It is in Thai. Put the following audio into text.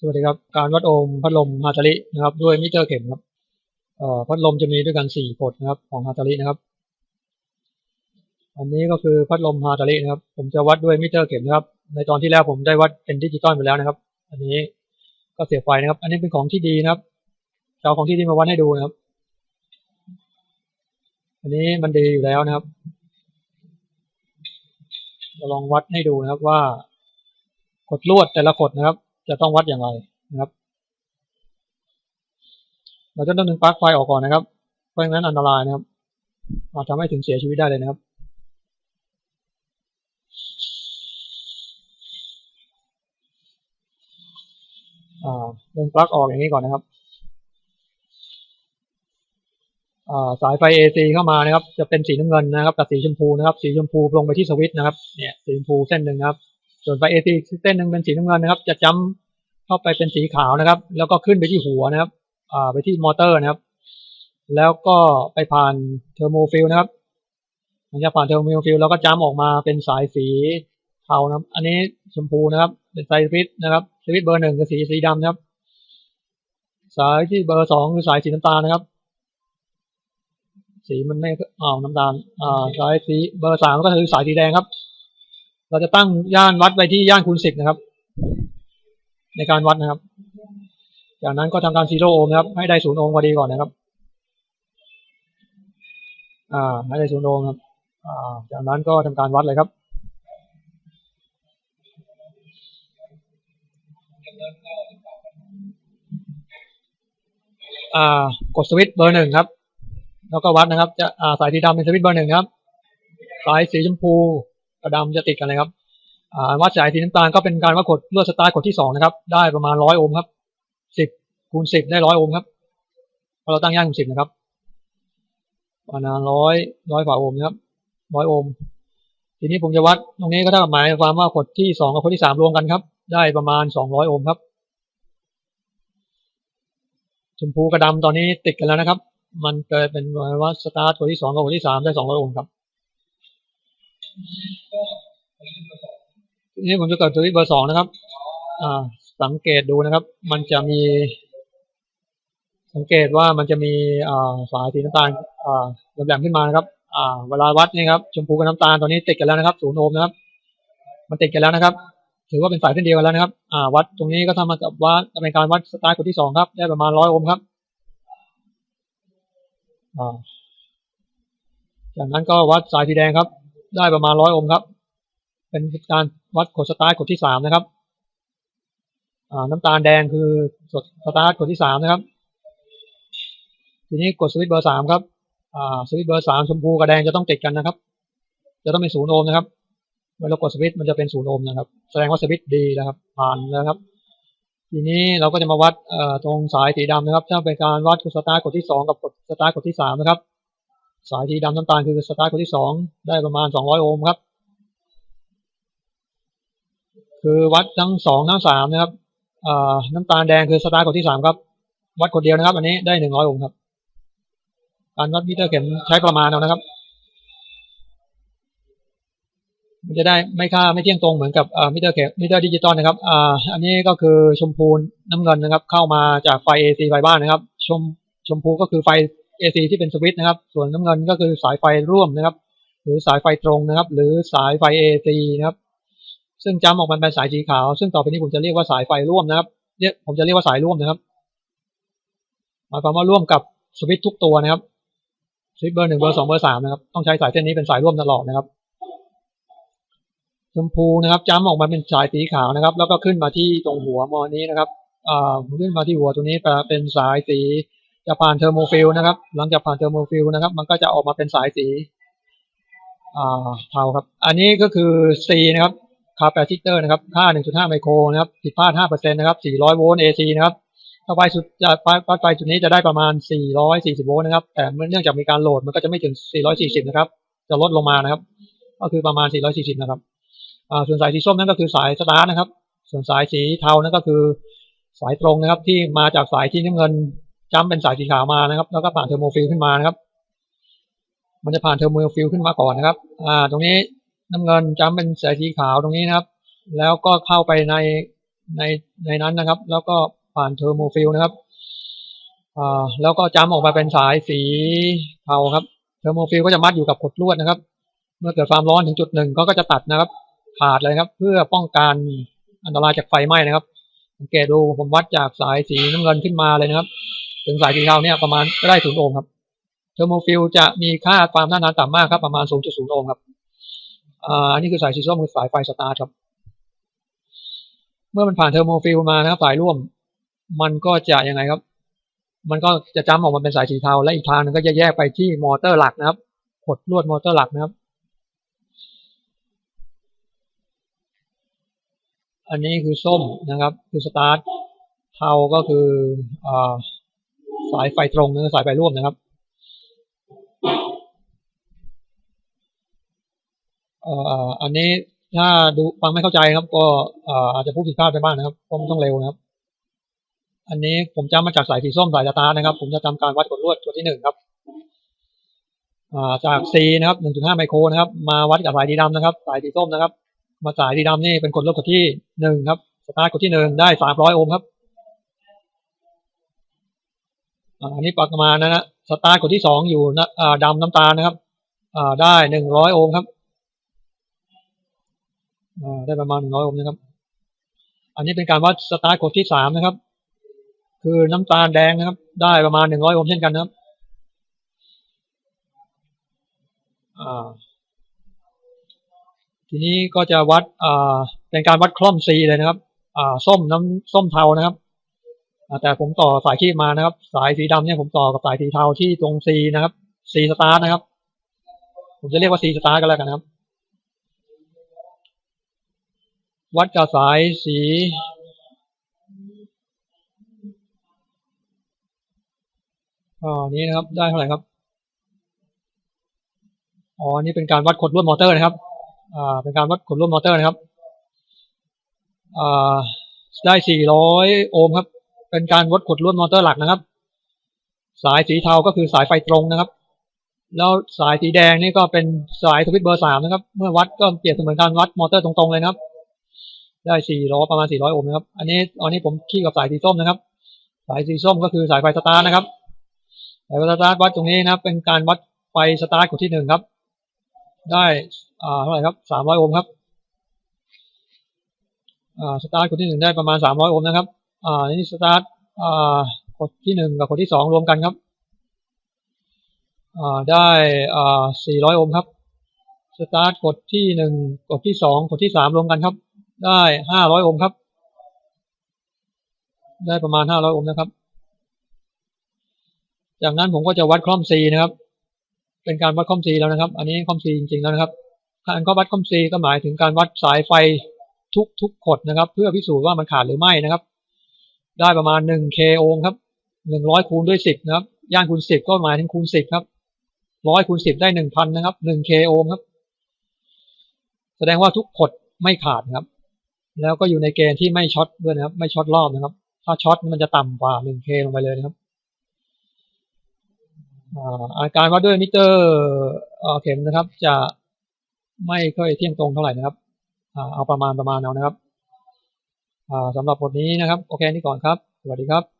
สวัสดีครับ การวัดโอห์มพัดลมฮาตารินะครับ ด้วยมิเตอร์เข็มครับพัดลมจะมีด้วยกันสี่พดนะครับของฮาตารินะครับ อันนี้ก็คือพัดลมฮาตารินะครับ ผมจะวัดด้วยมิเตอร์เข็มนะครับ ในตอนที่แล้วผมได้วัดเป็นดิจิตอลไปแล้วนะครับ อันนี้ก็เสียไฟนะครับ อันนี้เป็นของที่ดีนะครับจะเอาของที่ดีมาวัดให้ดูนะครับ อันนี้มันดีอยู่แล้วนะครับจะลองวัดให้ดูนะครับว่า กดลวดแต่ละกดนะครับ จะต้องวัดอย่างไรนะครับ เราจะต้องดึงปลั๊กไฟออกก่อนนะครับ เพราะงั้นอันตรายนะครับ อาจทำให้ถึงเสียชีวิตได้เลยนะครับอ่าดึงปลั๊กออกอย่างนี้ก่อนนะครับอ่าสายไฟ AC เข้ามานะครับ จะเป็นสีน้ำเงินนะครับ กับสีชมพูนะครับ สีชมพูลงไปที่สวิตช์นะครับ เนี่ย สีชมพูเส้นหนึ่งนะครับ ส่วนไฟ AC เส้นหนึ่งเป็นสีน้ำเงินนะครับ จะจ้ำเข้าไปเป็นสีขาวนะครับ แล้วก็ขึ้นไปที่หัวนะครับ อ่าไปที่มอเตอร์นะครับ แล้วก็ไปผ่านเทอร์โมฟิลนะครับหลังจากผ่านเทอร์โมฟิลแล้วก็จ้ำออกมาเป็นสายสีเทานะครับ อันนี้ชมพูนะครับ เป็นสายสวิตนะครับสวิตเบอร์หนึ่งคือสีสีดำนะครับ สายที่เบอร์สองคือสายสีน้ำตาลนะครับสีมันไม่อ่าวน้ำตาลอ่าสายสีเบอร์สามก็คือสายสีแดงครับ เราจะตั้งย่านวัดไปที่ย่านคูณสิบนะครับ ในการวัดนะครับ จากนั้นก็ทำการซีโร่โอห์มนะครับ ให้ได้ศูนย์โอห์มพอดีก่อนนะครับ อ่าให้ได้ศูนย์โอห์มครับ อ่า จากนั้นก็ทำการวัดเลยครับอ่ากดสวิตช์เบอร์หนึ่งครับ แล้วก็วัดนะครับ จะอ่าสายสีดำเป็นสวิตช์เบอร์หนึ่งครับ สายสีชมพู กับดำจะติดกันเลยครับวัดสายสีน้ำตาลก็เป็นการวัดกดลวดสตาร์กดที่สองนะครับ ได้ประมาณร้อยโอห์มครับสิบคูณสิบได้ร้อยโอห์มครับพอเราตั้งย่านคูณสิบนะครับประมาณร้อยร้อยกว่าโอห์มนะครับร้อยโอห์มทีนี้ผมจะวัดตรงนี้ก็เท่ากับหมายความว่ากดที่สองกับกดที่สามรวมกันครับ ได้ประมาณสองร้อยโอห์มครับชมพูกับดำตอนนี้ติดกันแล้วนะครับ มันเกิดเป็นว่าสตาร์ทกดที่สองกับกดที่สามได้สองร้อยโอห์มครับ ทีนี้ผมจะกดตัวที่เบอร์สองนะครับ อ่า สังเกตดูนะครับ มันจะมี สังเกตว่ามันจะมีอ่าสายสีน้ำตาลอ่าแหลมๆขึ้นมานะครับ อ่า เวลาวัดนี่ครับ ชมพูกับน้ำตาลตอนนี้ติดกันแล้วนะครับศูนย์โอห์มนะครับ มันติดกันแล้วนะครับ ถือว่าเป็นสายเส้นเดียวกันแล้วนะครับ อ่า วัดตรงนี้ก็ทำมากับว่าเป็นการวัดสตาร์ทกดที่สองครับ ได้ประมาณร้อยโอห์มครับ อ่าจากนั้นก็วัดสายสีแดงครับ ได้ประมาณร้อยโอห์มครับ เป็นการวัดกดสตาร์ทกดที่สามนะครับน้ำตาลแดงคือกดสตาร์ทกดที่สามนะครับ ทีนี้กดสวิตช์เบอร์สามครับสวิตช์เบอร์สามชมพูกับแดงจะต้องติดกันนะครับ จะต้องเป็นศูนย์โอห์มนะครับเมื่อเรากดสวิตช์มันจะเป็นศูนย์โอห์มนะครับ แสดงว่าสวิตช์ดีนะครับผ่านแล้วครับ ทีนี้เราก็จะมาวัดตรงสายสีดำนะครับ ถ้าเป็นการวัดกดสตาร์ทกดที่สองกับกดสตาร์ทกดที่สามนะครับ สายสีดำน้ำตาลคือสตาร์ทกดที่สองได้ประมาณสองร้อยโอห์มครับ คือวัดทั้งสองทั้งสามนะครับน้ำตาลแดงคือสตาร์ทกดที่สามครับ วัดกดเดียวนะครับ อันนี้ได้หนึ่งร้อยโอห์มครับ การวัดมิเตอร์เข็มใช้ประมาณเอานะครับ มันจะได้ไม่ค่าไม่เที่ยงตรงเหมือนกับมิเตอร์เข็มมิเตอร์ดิจิตอลนะครับออันนี้ก็คือชมพูน้ำเงินนะครับ เข้ามาจากไฟ AC ไฟบ้านนะครับ ชมชมพูก็คือไฟ AC ที่เป็นสวิตช์นะครับ ส่วนน้ำเงินก็คือสายไฟร่วมนะครับ หรือสายไฟตรงนะครับ หรือสายไฟ AC นะครับ ซึ่งจำออกมาเป็นสายสีขาว ซึ่งต่อไปนี้ผมจะเรียกว่าสายไฟร่วมนะครับเรียกผมจะเรียกว่าสายร่วมนะครับหมายความว่าร่วมกับสวิตช์ทุกตัวนะครับสวิตช์เบอร์หนึ่งเบอร์สองเบอร์สามนะครับต้องใช้สายเส้นนี้เป็นสายร่วมตลอดนะครับชมพูนะครับจ้ำออกมาเป็นสายสีขาวนะครับ แล้วก็ขึ้นมาที่ตรงหัวมอนี้นะครับอ่าขึ้นมาที่หัวตรงนี้เป็นสายสี จะผ่านเทอร์โมฟิลนะครับ หลังจากผ่านเทอร์โมฟิลนะครับ มันก็จะออกมาเป็นสายสีอ่าเทาครับ อันนี้ก็คือ C นะครับคาแปซิเตอร์นะครับ ค่า 1.5 ไมโครนะครับผิดพลาด5%นะครับ 400 โวลต์ AC นะครับถ้าไฟสุดจะไฟไฟจุดนี้จะได้ประมาณ 440 โวลต์นะครับ แต่เนื่องจากมีการโหลดมันก็จะไม่ถึง 440 นะครับ จะลดลงมานะครับ ก็คือประมาณ 440 นะครับส่วนสายสีส้มนั่นก็คือสายสตาร์นะครับ ส่วนสายสีเทานั่นก็คือสายตรงนะครับ ที่มาจากสายที่น้ำเงิน จ้ำเป็นสายสีขาวมานะครับ แล้วก็ผ่านเทอร์โมฟิลขึ้นมานะครับ มันจะผ่านเทอร์โมฟิลขึ้นมาก่อนนะครับ อ่า ตรงนี้น้ำเงินจ้ำเป็นสายสีขาวตรงนี้นะครับ แล้วก็เข้าไปในในในนั้นนะครับ แล้วก็ผ่านเทอร์โมฟิลนะครับ อ่า แล้วก็จำออกมาเป็นสายสีเทาครับ เทอร์โมฟิลก็จะมัดอยู่กับขดลวดนะครับ เมื่อเกิดความร้อนถึงจุดหนึ่งก็ก็จะตัดนะครับ ขาดเลยครับ เพื่อป้องกันอันตรายจากไฟไหม้นะครับสังเกตดูผมวัดจากสายสีน้ำเงินขึ้นมาเลยนะครับ ถึงสายสีเทาเนี่ยประมาณได้ศูนย์โอห์มครับเทอร์โมฟิลจะมีค่าความต้านทานต่ำมากครับประมาณ 0.0 โอห์มครับอ่าอันนี้คือสายสีส้มคือสายไฟสตาร์ครับ เมื่อมันผ่านเทอร์โมฟิลมานะครับสายร่วม มันก็จะยังไงครับ มันก็จะจำออกมาเป็นสายสีเทา และอีกทางหนึงก็จะแยกไปที่มอเตอร์หลักนะครับขดลวดมอเตอร์หลักนะครับ อันนี้คือส้มนะครับ คือสตาร์ทเทาก็คืออ่า สายไฟตรงนะสายไฟร่วมนะครับอ่ออันนี้ถ้าดูฟังไม่เข้าใจครับ ก็อ่ออาจจะพูดผิดพลาดไปบ้างนะครับเพราะมันต้องเร็วนะครับ อันนี้ผมจำมาจากสายสีส้มสายสตาร์นะครับ ผมจะทำการวัดกดลวดตัวที่หนึ่งครับอ่าจาก C นะครับ 1.5 ไมโครนะครับ มาวัดกับสายสีดำนะครับ สายสีส้มนะครับ มาสายสีดำนี่เป็นกดลวดกดที่หนึ่งครับ สตาร์กดที่หนึ่งได้ 300 โอห์มครับ อันนี้ประมาณนะฮะสตาร์ทกดที่สองอยู่นะอ่าดำน้ำตาลนะครับอ่าได้100โอห์มครับอ่าได้ประมาณ100โอห์มนะครับ อันนี้เป็นการวัดสตาร์ทกดที่สามนะครับ คือน้ำตาลแดงนะครับ ได้ประมาณ100โอห์มเช่นกันนะครับอ่าทีนี้ก็จะวัดอ่าเป็นการวัดคล่อม C เลยนะครับอ่าส้มน้ำส้มเทานะครับ แต่ผมต่อสายคีบมานะครับ สายสีดำเนี่ยผมต่อกับสายสีเทาที่ตรง C นะครับ C สตาร์นะครับ ผมจะเรียกว่า C สตาร์กันแล้วกันนะครับ วัดกับสายสีอ่านี้นะครับ ได้เท่าไหร่ครับ อ๋อ นี่เป็นการวัดขดลวดมอเตอร์นะครับ อ่า เป็นการวัดขดลวดมอเตอร์นะครับ อ่า ได้ 400 โอห์มครับ เป็นการวัดขดลวดมอเตอร์หลักนะครับ สายสีเทาก็คือสายไฟตรงนะครับ แล้วสายสีแดงนี่ก็เป็นสายสวิตช์เบอร์สามนะครับ เมื่อวัดก็เปรียบเสมือนการวัดมอเตอร์ตรงๆเลยนะครับ ได้400ประมาณ400โอห์มนะครับ อันนี้อันนี้ผมคี่กับสายสีส้มนะครับ สายสีส้มก็คือสายไฟสตาร์นะครับ สายไฟสตาร์วัดตรงนี้นะครับ เป็นการวัดไฟสตาร์กดที่หนึ่งครับ ได้อ่าเท่าไหร่ครับ300โอห์มครับอ่าสตาร์กดที่หนึ่งได้ประมาณ300โอห์มนะครับ อ่านี่สตาร์ทอ่ากดที่หนึ่งกับกดที่สองรวมกันครับอ่าได้อ่า400โอห์มครับสตาร์ทกดที่หนึ่งกดที่สองกดที่สามรวมกันครับ ได้500โอห์มครับ ได้ประมาณ500โอห์มนะครับ จากนั้นผมก็จะวัดคล่อม C นะครับ เป็นการวัดคล่อม C แล้วนะครับ อันนี้คล่อม C จริงๆแล้วนะครับการก็วัดคล่อม C ก็หมายถึงการวัดสายไฟทุกทุกขดนะครับ เพื่อพิสูจน์ว่ามันขาดหรือไม่นะครับ ได้ประมาณ 1K โอห์มครับ 100 คูณด้วย 10 นะครับ ย่างคูณ 10 ก็หมายถึงคูณ 10 ครับ 100 คูณ 10 ได้ 1,000 นะครับ 1K โอห์มครับ แสดงว่าทุกขดไม่ขาดนะครับ แล้วก็อยู่ในเกณฑ์ที่ไม่ช็อตด้วยนะครับ ไม่ช็อตรอบนะครับ ถ้าช็อตมันจะต่ำกว่า 1K ลงไปเลยนะครับอ่าการวัดด้วยมิเตอร์เข็มนะครับ จะไม่ค่อยเที่ยงตรงเท่าไหร่นะครับอ่าเอาประมาณประมาณเอานะครับ สำหรับบทนี้นะครับ โอเคนี่ก่อนครับ สวัสดีครับ